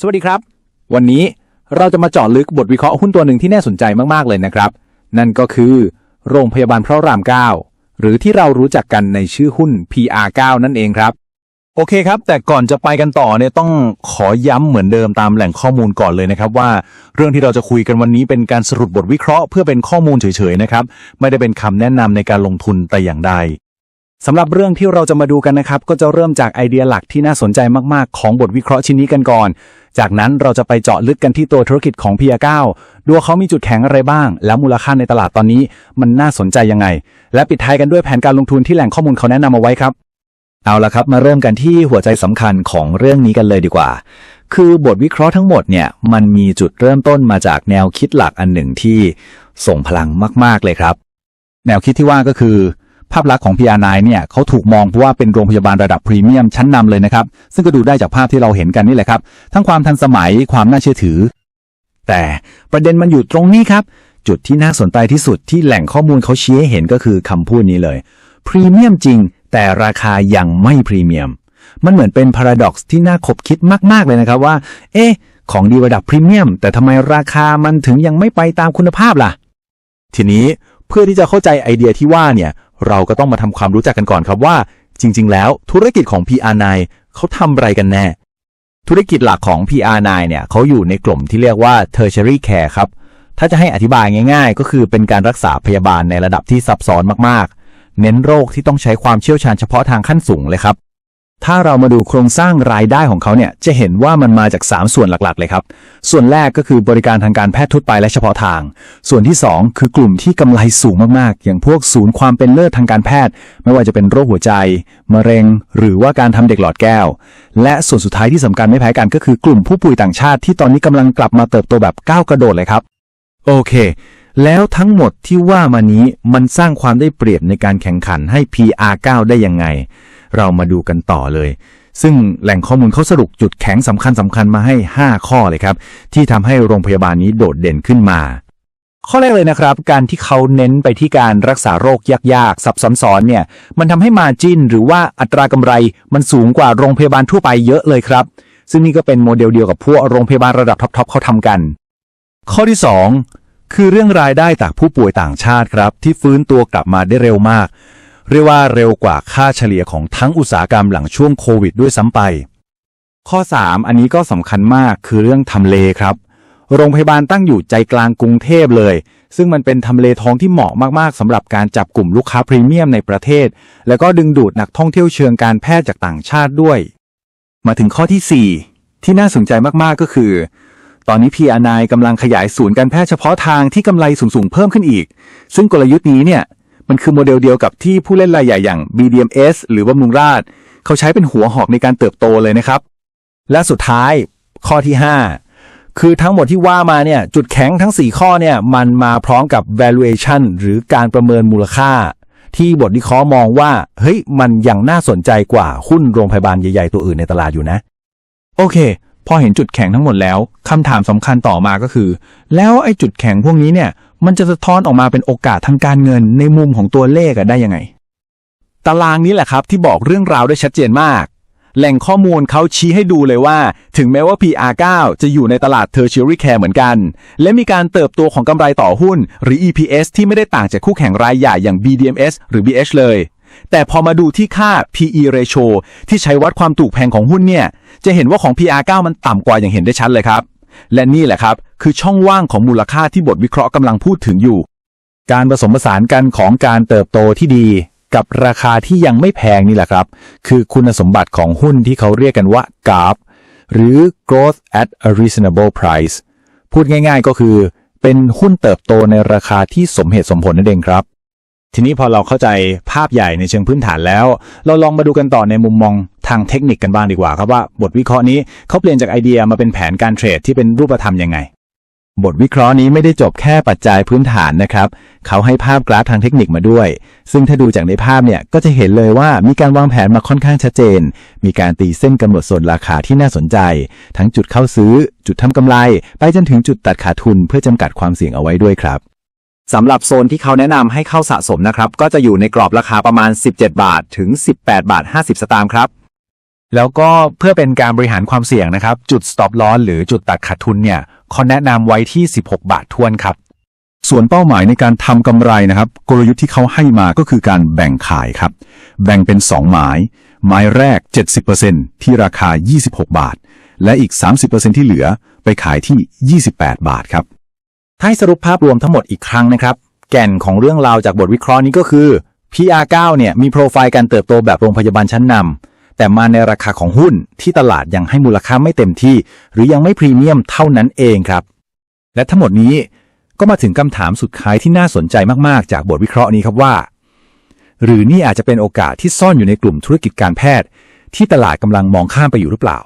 สวัสดีครับ วันนี้เราจะมาเจาะลึกบทวิเคราะห์หุ้นตัวหนึ่งที่น่าสนใจมากๆเลยนะครับ นั่นก็คือโรงพยาบาลพระราม 9 หรือที่เรารู้จักกันในชื่อหุ้น PR9 นั่นเองครับ โอเคครับ แต่ก่อนจะไปกันต่อเนี่ยต้องขอย้ำเหมือนเดิมตามแหล่งข้อมูลก่อนเลยนะครับ ว่าเรื่องที่เราจะคุยกันวันนี้เป็นการสรุปบทวิเคราะห์เพื่อเป็นข้อมูลเฉยๆนะครับไม่ได้เป็นคำแนะนำในการลงทุนแต่อย่างใดสำหรับเรื่องที่เราจะมาดูกันนะครับ ก็จะเริ่มจากไอเดียหลักที่น่าสนใจมากๆ ของบทวิเคราะห์ชิ้นนี้กันก่อน จากนั้นเราจะไปเจาะลึกกันที่ตัวธุรกิจของ PR9 ดูว่าเขามีจุดแข็งอะไรบ้าง แล้วมูลค่าในตลาดตอนนี้มันน่าสนใจยังไง และปิดท้ายกันด้วยแผนการลงทุนที่แหล่งข้อมูลเขาแนะนำเอาไว้ครับ เอาละครับมาเริ่มกันที่หัวใจสำคัญของเรื่องนี้กันเลยดีกว่า คือบทวิเคราะห์ทั้งหมดเนี่ยมันมีจุดเริ่มต้นมาจากแนวคิดหลักอันหนึ่งที่ส่งพลังมาก ๆเลยครับ แนวคิดที่ว่าก็คือ ภาพลักษณ์ของ PR9 เนี่ยเขาถูกมองว่าเป็นโรงพยาบาลระดับพรีเมียมชั้นนำเลยนะครับ ซึ่งก็ดูได้จากภาพที่เราเห็นกันนี่แหละครับ ทั้งความทันสมัยความน่าเชื่อถือ แต่ประเด็นมันอยู่ตรงนี้ครับ จุดที่น่าสนใจที่สุดที่แหล่งข้อมูลเขาชี้ให้เห็นก็คือคำพูดนี้เลยพรีเมียมจริง แต่ราคายังไม่พรีเมียมมันเหมือนเป็นพาราด็อกซ์ที่น่าขบคิดมาก ๆ เลยนะครับว่า เอ๊ะ ของดีระดับพรีเมียม แต่ทำไมราคามันถึงยังไม่ไปตามคุณภาพล่ะ ทีนี้เพื่อที่จะเข้าใจไอเดียที่ว่าเนี่ย เราก็ต้องมาทำความรู้จักกันก่อนครับว่า จริง ๆ แล้วธุรกิจของ PR9 เขาทำอะไรกันแน่ ธุรกิจหลักของ PR9 เนี่ยเขาอยู่ในกลุ่มที่เรียกว่า tertiary care ครับ ถ้าจะให้อธิบายง่าย ๆ ก็คือเป็นการรักษาพยาบาลในระดับที่ซับซ้อนมากๆ เน้นโรคที่ต้องใช้ความเชี่ยวชาญเฉพาะทางขั้นสูงเลยครับ ถ้าเรามาดูโครงสร้างรายได้ของเขาเนี่ยจะเห็นว่ามันมาจาก 3 ส่วนหลักๆ เลยครับ ส่วนแรกก็คือบริการทางการแพทย์ทั่วไปและเฉพาะทาง ส่วนที่ 2 คือกลุ่มที่กำไรสูงมากๆ อย่างพวกศูนย์ความเป็นเลิศทางการแพทย์ ไม่ว่าจะเป็นโรคหัวใจ มะเร็ง หรือว่าการทำเด็กหลอดแก้ว และส่วนสุดท้ายที่สำคัญไม่แพ้กันก็คือกลุ่มผู้ป่วยต่างชาติที่ตอนนี้กำลังกลับมาเติบโตแบบก้าวกระโดดเลยครับ โอเค แล้วทั้งหมดที่ว่ามานี้มันสร้างความได้เปรียบในการแข่งขันให้ PR9 ได้ยังไง เรามาดูกันต่อเลย ซึ่งแหล่งข้อมูลเขาสรุปจุดแข็งสำคัญสำคัญมาให้ 5 ข้อเลยครับ ที่ทำให้โรงพยาบาลนี้โดดเด่นขึ้นมาข้อแรกเลยนะครับ การที่เขาเน้นไปที่การรักษาโรคยากๆซับซ้อนๆเนี่ย มันทำให้มาจินหรือว่าอัตรากำไร มันสูงกว่าโรงพยาบาลทั่วไปเยอะเลยครับ ซึ่งนี่ก็เป็นโมเดลเดียวกับพวกโรงพยาบาลระดับท็อปๆเขาทำกัน ข้อที่ 2 คือเรื่องรายได้จากผู้ป่วยต่างชาติครับ ที่ฟื้นตัวกลับมาได้เร็วมาก เรียกว่าเร็วกว่าค่าเฉลี่ยของทั้งอุตสาหกรรมหลังช่วงโควิดด้วยซ้ำไป ข้อ 3 อันนี้ก็สำคัญมากคือเรื่องทำเลครับ โรงพยาบาลตั้งอยู่ใจกลางกรุงเทพเลย ซึ่งมันเป็นทำเลทองที่เหมาะมากๆสำหรับการจับกลุ่มลูกค้าพรีเมียมในประเทศ แล้วก็ดึงดูดนักท่องเที่ยวเชิงการแพทย์จากต่างชาติด้วย มาถึงข้อที่ 4 ที่น่าสนใจมากๆก็คือ ตอนนี้ PR9 กำลังขยายศูนย์การแพทย์เฉพาะทางที่กำไรสูงๆเพิ่มขึ้นอีก ซึ่งกลยุทธ์นี้เนี่ยมันคือโมเดลเดียวกับที่ผู้เล่นรายใหญ่อย่าง BDMS หรือบำรุงราษฎร์เขาใช้เป็นหัวหอกในการเติบโตเลยนะครับ และสุดท้ายข้อที่ 5 คือทั้งหมดที่ว่ามาเนี่ยจุดแข็งทั้ง 4 ข้อเนี่ยมันมาพร้อมกับ valuation หรือการประเมินมูลค่า ที่บทวิเคราะห์มองว่าเฮ้ยมันยังน่าสนใจกว่าหุ้นโรงพยาบาลใหญ่ๆตัวอื่นในตลาดอยู่นะ โอเค พอเห็นจุดแข็งทั้งหมดแล้วคำถามสำคัญต่อมาก็คือ แล้วไอ้จุดแข็งพวกนี้เนี่ยมันจะสะท้อนออกมาเป็นโอกาสทางการเงินในมุมของตัวเลขได้ยังไง ตารางนี้แหละครับที่บอกเรื่องราวได้ชัดเจนมาก แหล่งข้อมูลเขาชี้ให้ดูเลยว่า ถึงแม้ว่า PR9 จะอยู่ในตลาด Tertiary Care เหมือนกัน และมีการเติบโตของกำไรต่อหุ้น หรือ EPS ที่ไม่ได้ต่างจากคู่แข่งรายใหญ่อย่าง BDMs หรือ BH เลย แต่พอมาดูที่ค่า PE ratio ที่ใช้วัดความถูกแพงของหุ้นเนี่ย จะเห็นว่าของ PR9 มันต่ำกว่าอย่างเห็นได้ชัดเลยครับ และนี่แหละครับ คือช่องว่างของมูลค่าที่บทวิเคราะห์กำลังพูดถึงอยู่ การผสมผสานกันของการเติบโตที่ดี กับราคาที่ยังไม่แพงนี่แหละครับ คือคุณสมบัติของหุ้นที่เขาเรียกกันว่า GARP หรือ Growth at a Reasonable Price พูดง่ายๆก็คือ เป็นหุ้นเติบโตในราคาที่สมเหตุสมผลนั่นเองครับ ทีนี้พอเราเข้าใจภาพใหญ่ในเชิงพื้นฐานแล้ว เราลองมาดูกันต่อในมุมมองทางเทคนิคกันบ้างดีกว่าครับว่าบทวิเคราะห์นี้เขาเปลี่ยนจากไอเดียมาเป็นแผนการเทรดที่เป็นรูปธรรมยังไง บทวิเคราะห์นี้ไม่ได้จบแค่ปัจจัยพื้นฐานนะครับ เขาให้ภาพกราฟทางเทคนิคมาด้วย ซึ่งถ้าดูจากในภาพเนี่ยก็จะเห็นเลยว่ามีการวางแผนมาค่อนข้างชัดเจน มีการตีเส้นกำหนดส่วนราคาที่น่าสนใจ ทั้งจุดเข้าซื้อ จุดทำกำไร ไปจนถึงจุดตัดขาดทุนเพื่อจำกัดความเสี่ยงเอาไว้ด้วยครับ สำหรับโซนที่เขาแนะนำให้เข้าสะสมนะครับ ก็จะอยู่ในกรอบราคาประมาณ 17 บาท ถึง 18 บาท 50 สตางค์ครับ แล้วก็เพื่อเป็นการบริหารความเสี่ยงนะครับ จุด stop loss หรือจุดตัดขาดทุนเนี่ยเขาแนะนำไว้ที่ 16 บาททวนครับ ส่วนเป้าหมายในการทำกำไรนะครับ กลยุทธ์ที่เขาให้มาก็คือการแบ่งขายครับ แบ่งเป็น 2 หมาย หมายแรก 70%ที่ราคา 26 บาท และอีก 30%ที่เหลือไปขายที่ 28 บาทครับ ให้สรุปภาพรวมทั้งหมดอีกครั้งนะครับ แก่นของเรื่องราวจากบทวิเคราะห์นี้ก็คือ PR9 เนี่ยมีโปรไฟล์การเติบโตแบบโรงพยาบาลชั้นนำแต่มาในราคาของหุ้นที่ตลาดยังให้มูลค่าไม่เต็มที่ หรือยังไม่พรีเมียมเท่านั้นเองครับ และทั้งหมดนี้ก็มาถึงคำถามสุดท้ายที่น่าสนใจมาก ๆ จากบทวิเคราะห์นี้ครับว่า หรือนี่อาจจะเป็นโอกาสที่ซ่อนอยู่ในกลุ่มธุรกิจการแพทย์ ที่ตลาดกำลังมองข้ามไปอยู่หรือเปล่า